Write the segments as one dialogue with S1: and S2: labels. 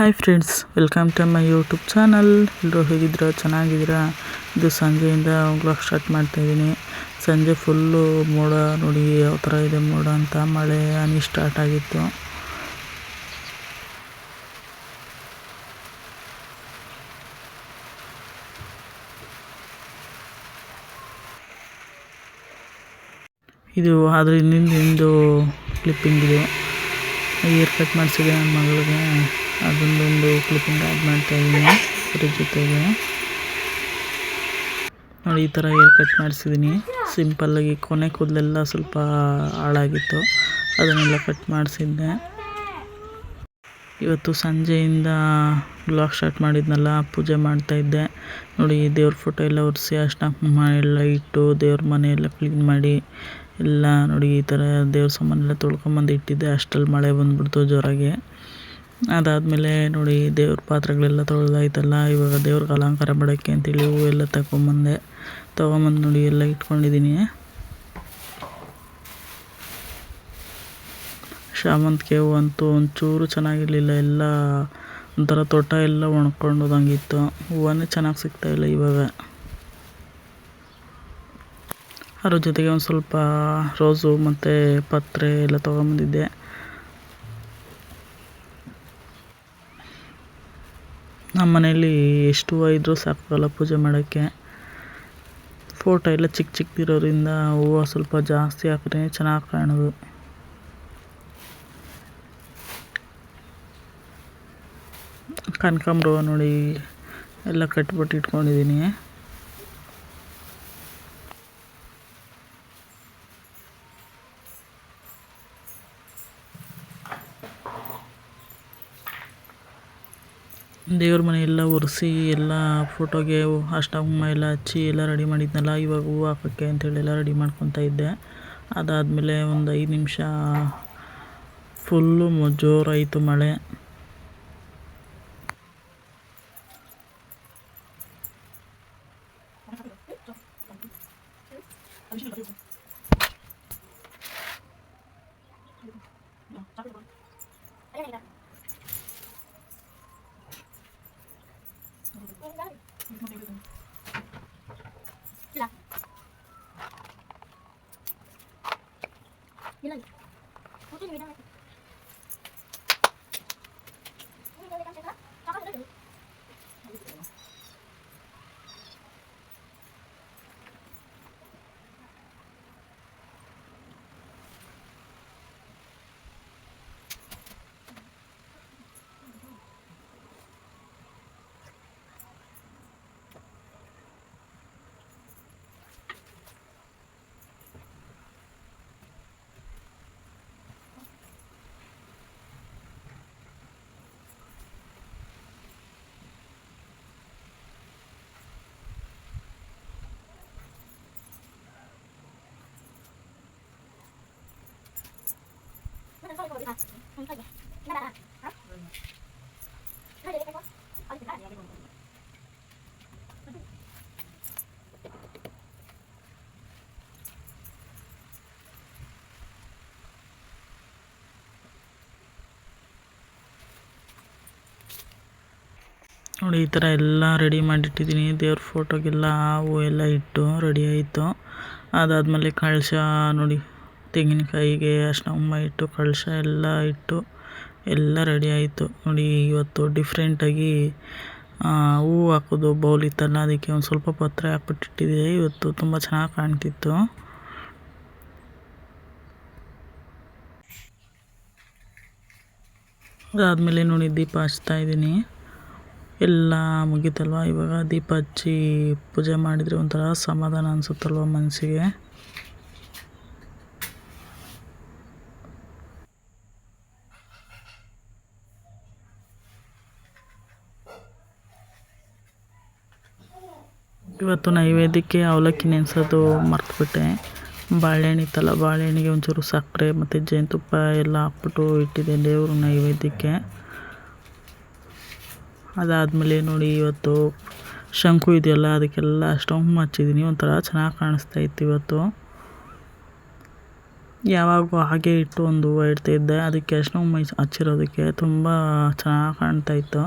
S1: Hi friends welcome to my YouTube channel ಎಲ್ಲರೂ ಹೇಗಿದ್ದೀರಾ? ಚೆನ್ನಾಗಿದ್ದೀರಾ? ಇದು ಸಂಜೆಯಿಂದ ವ್ಲಾಗ್ ಸ್ಟಾರ್ಟ್ ಮಾಡ್ತಾಯಿದ್ದೀನಿ ಸಂಜೆ ಫುಲ್ಲು ಮೋಡ ನೋಡಿ ಯಾವ ಥರ ಇದೆ ಮೋಡ ಅಂತ. ಮಳೆ, ಹನಿ ಸ್ಟಾರ್ಟ್ ಆಗಿತ್ತು. ಇದು ಆದರೆ ಇನ್ನಿಂದ ಇಂದು. ಕ್ಲಿಪ್ಪಿಂಗ್ ಇದು ಹೇರ್ ಕಟ್ ಮಾಡಿಸಿದೆ ನನ್ನ ಮಗಳಿಗೆ. ಅದೊಂದೊಂದು ಕ್ಲಿಪ್ಪಿಂಗ್ ಆ್ಯಡ್ ಮಾಡ್ತಾ ಇದ್ದೀನಿ ಅದ್ರ ಜೊತೆಗೆ. ನೋಡಿ, ಈ ಥರ ಹೇರ್ ಕಟ್ ಮಾಡಿಸಿದ್ದೀನಿ. ಸಿಂಪಲ್ಲಾಗಿ ಕೊನೆ ಕೂದಲೆಲ್ಲ ಸ್ವಲ್ಪ ಹಾಳಾಗಿತ್ತು. ಅದನ್ನೆಲ್ಲ ಕಟ್ ಮಾಡಿಸಿದ್ದೆ. ಇವತ್ತು ಸಂಜೆಯಿಂದ ಬ್ಲಾಗ್ ಸ್ಟಾರ್ಟ್ ಮಾಡಿದ್ನಲ್ಲ, ಪೂಜೆ ಮಾಡ್ತಾಯಿದ್ದೆ ನೋಡಿ, ದೇವ್ರ ಫೋಟೋ ಎಲ್ಲ ಒರೆಸಿ ಕುಂಕುಮ ಎಲ್ಲ ಇಟ್ಟು ದೇವ್ರ ಮನೆ ಎಲ್ಲ ಕ್ಲೀನ್ ಮಾಡಿ, ಎಲ್ಲ ನೋಡಿ, ಈ ಥರ ದೇವ್ರ ಸಾಮಾನೆಲ್ಲ ತೊಳ್ಕೊಂಬಂದು ಇಟ್ಟಿದ್ದೆ. ಅಷ್ಟರಲ್ಲಿ ಮಳೆ ಬಂದ್ಬಿಡ್ತು ಜೋರಾಗಿ. ಅದಾದಮೇಲೆ ನೋಡಿ ದೇವ್ರ ಪಾತ್ರೆಗಳೆಲ್ಲ ತೊಳೆದಾಯ್ತಲ್ಲ, ಇವಾಗ ದೇವ್ರಿಗೆ ಅಲಂಕಾರ ಮಾಡೋಕ್ಕೆ ಅಂತೇಳಿ ಹೂವೆಲ್ಲ ತಗೊಂಬಂದೆ. ತೊಗೊಂಬಂದು ನೋಡಿ ಎಲ್ಲ ಇಟ್ಕೊಂಡಿದ್ದೀನಿ. ಶಾಮಂತಿಗೆ ಹೂವು ಅಂತೂ ಒಂಚೂರು ಚೆನ್ನಾಗಿರಲಿಲ್ಲ, ಎಲ್ಲ ಒಂಥರ ತೋಟ ಎಲ್ಲ ಒಣಕೊಂಡೋದಂಗಿತ್ತು ಹೂವೇ ಚೆನ್ನಾಗಿ ಸಿಗ್ತಾಯಿಲ್ಲ ಇವಾಗ. ಅದ್ರ ಜೊತೆಗೆ ಒಂದು ಸ್ವಲ್ಪ ರೋಸು ಮತ್ತು ಪತ್ರೆ ಎಲ್ಲ ತೊಗೊಂಬಂದಿದ್ದೆ. ನಮ್ಮ ಮನೇಲಿ ಎಷ್ಟು ಹೂವು ಇದ್ದರೂ ಸಾಕಾಗಲ್ಲ ಪೂಜೆ ಮಾಡೋಕ್ಕೆ. ಫೋಟೋ ಎಲ್ಲ ಚಿಕ್ಕ ಚಿಕ್ಕದಿರೋದ್ರಿಂದ ಹೂವು ಸ್ವಲ್ಪ ಜಾಸ್ತಿ ಹಾಕಿದ್ರೆ ಚೆನ್ನಾಗಿ ಕಾಣೋದು. ಕನಕಾಂಬ್ರ ಹೂವು ನೋಡಿ ಎಲ್ಲ ಕಟ್ಬಿಟ್ಟು ಇಟ್ಕೊಂಡಿದ್ದೀನಿ. ದೇವ್ರ ಮನೆ ಎಲ್ಲ ಒರೆಸಿ, ಎಲ್ಲ ಫೋಟೋಗೆ ಕುಂಕುಮ ಎಲ್ಲ ಹಚ್ಚಿ ಎಲ್ಲ ರೆಡಿ ಮಾಡಿದ್ನಲ್ಲ, ಇವಾಗ ಹೂವು ಹಾಕೋಕ್ಕೆ ಅಂತೇಳಿ ಎಲ್ಲ ರೆಡಿ ಮಾಡ್ಕೊತಾ ಇದ್ದೆ. ಅದಾದಮೇಲೆ ಒಂದು ಐದು ನಿಮಿಷ ಫುಲ್ಲು ಜೋರಾಯಿತು ಮಳೆ. ನೋಡಿ, ಈ ಥರ ಎಲ್ಲ ರೆಡಿ ಮಾಡಿಟ್ಟಿದ್ದೀನಿ. ದೇವ್ರ ಫೋಟೋಗೆಲ್ಲ ಹಾವು ಎಲ್ಲ ಇಟ್ಟು ರೆಡಿ ಆಯಿತು. ಅದಾದಮೇಲೆ ಕಳಶ ನೋಡಿ. ತೆಂಗಿನಕಾಯಿಗೆ ಅರ್ಶಿನ ಉಮ್ಮ ಇಟ್ಟು, ಕಳಶ ಎಲ್ಲ ಇಟ್ಟು ಎಲ್ಲ ರೆಡಿ ಆಯಿತು. ನೋಡಿ, ಇವತ್ತು ಡಿಫ್ರೆಂಟಾಗಿ ಹೂವು ಹಾಕೋದು ಬೌಲ್ ಇತ್ತಲ್ಲ, ಅದಕ್ಕೆ ಒಂದು ಸ್ವಲ್ಪ ಪತ್ರೆ ಹಾಕ್ಬಿಟ್ಟಿಟ್ಟಿದೆ ಇವತ್ತು ತುಂಬ ಚೆನ್ನಾಗಿ ಕಾಣ್ತಿತ್ತು. ಅದಾದಮೇಲೆ ನೋಡಿ, ದೀಪ ಹಚ್ತಾ ಇದ್ದೀನಿ. ಎಲ್ಲ ಮುಗೀತಲ್ವ? ಇವಾಗ ದೀಪ ಹಚ್ಚಿ ಪೂಜೆ ಮಾಡಿದರೆ ಒಂಥರ ಸಮಾಧಾನ ಅನಿಸುತ್ತಲ್ವ ಮನಸ್ಸಿಗೆ ಇವತ್ತು ನೈವೇದ್ಯಕ್ಕೆ ಅವಲಕ್ಕಿ ನೆನೆಸೋದು ಮರ್ತುಬಿಟ್ಟೆ. ಬಾಳೆಹಣ್ಣು ಇತ್ತಲ್ಲ, ಬಾಳೆಹಣ್ಣಿಗೆ ಒಂಚೂರು ಸಕ್ಕರೆ ಮತ್ತು ಜೇನುತುಪ್ಪ ಎಲ್ಲ ಹಾಕ್ಬಿಟ್ಟು ಇಟ್ಟಿದ್ದೆ ದೇವ್ರ ನೈವೇದ್ಯಕ್ಕೆ. ಅದಾದಮೇಲೆ ನೋಡಿ ಇವತ್ತು ಶಂಕು ಇದೆಯಲ್ಲ, ಅದಕ್ಕೆಲ್ಲ ಅಷ್ಟೊಂದು ಹಚ್ಚಿದ್ದೀನಿ. ಒಂಥರ ಚೆನ್ನಾಗಿ ಕಾಣಿಸ್ತಾ ಇತ್ತು ಇವತ್ತು. ಯಾವಾಗೂ ಹಾಗೆ ಇಟ್ಟು ಒಂದು ಹೂವು ಇಡ್ತಿದ್ದೆ ಅದಕ್ಕೆ ಅಷ್ಟೊಂದು ಮೈ ಹಚ್ಚಿರೋದಕ್ಕೆ ತುಂಬ ಚೆನ್ನಾಗಿ ಕಾಣ್ತಾ ಇತ್ತು.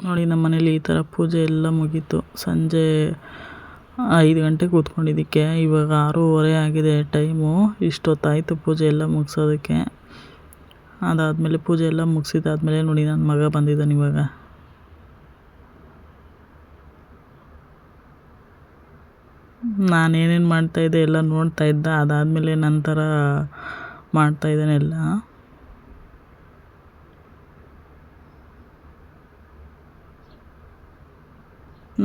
S1: ನೋಡಿ, ನಮ್ಮ ಮನೇಲಿ ಈ ಥರ ಪೂಜೆ ಎಲ್ಲ ಮುಗೀತು. ಸಂಜೆ ಐದು ಗಂಟೆಗೆ ಕೂತ್ಕೊಂಡಿದ್ದಕ್ಕೆ. ಇವಾಗ ಆರೂವರೆ ಆಗಿದೆ ಟೈಮು. ಇಷ್ಟೊತ್ತಾಯಿತು ಪೂಜೆ ಎಲ್ಲ ಮುಗಿಸೋದಕ್ಕೆ. ಅದಾದಮೇಲೆ ಪೂಜೆ ಎಲ್ಲ ಮುಗಿಸಿದಾದ್ಮೇಲೆ ನೋಡಿ, ನನ್ನ ಮಗ ಬಂದಿದ್ದಾನೆ ಇವಾಗ. ನಾನೇನೇನು ಮಾಡ್ತಾಯಿದ್ದೆ ಎಲ್ಲ ನೋಡ್ತಾ ಇದ್ದ. ಅದಾದಮೇಲೆ ನಂತರ ಮಾಡ್ತಾಯಿದ್ದಾನೆ ಎಲ್ಲ.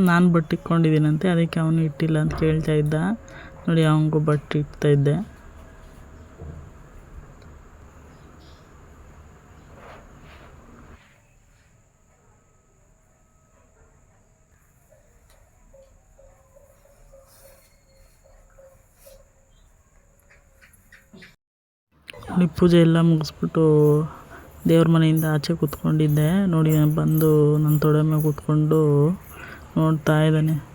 S1: ನಾನು ಬಟ್ಟೆ ಇಟ್ಕೊಂಡಿದ್ದೀನಂತೆ, ಅದಕ್ಕೆ ಅವನು ಇಟ್ಟಿಲ್ಲ ಅಂತ ಕೇಳ್ತಾ ಇದ್ದ. ನೋಡಿ, ಅವನಿಗೂ ಬಟ್ಟೆ ಇಡ್ತಾ ಇದ್ದೆ. ನೋಡಿ, ಪೂಜೆ ಎಲ್ಲ ಮುಗಿಸ್ಬಿಟ್ಟು ದೇವ್ರ ಮನೆಯಿಂದ ಆಚೆ ಕೂತ್ಕೊಂಡಿದ್ದೆ. ನೋಡಿ, ಬಂದು ನನ್ನ ತೊಡೆ ಮೇಲೆ ಕೂತ್ಕೊಂಡು ನೋಡ್ತಾ ಇದ್ದಾನೆ.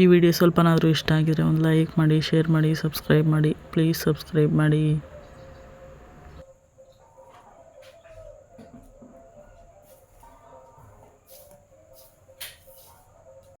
S1: ಈ ವಿಡಿಯೋ ಸ್ವಲ್ಪನಾದರೂ ಇಷ್ಟ ಆಗಿದರೆ ಒಂದು ಲೈಕ್ ಮಾಡಿ ಶೇರ್ ಮಾಡಿ ಸಬ್ಸ್ಕ್ರೈಬ್ ಮಾಡಿ. ಪ್ಲೀಸ್ ಸಬ್ಸ್ಕ್ರೈಬ್ ಮಾಡಿ.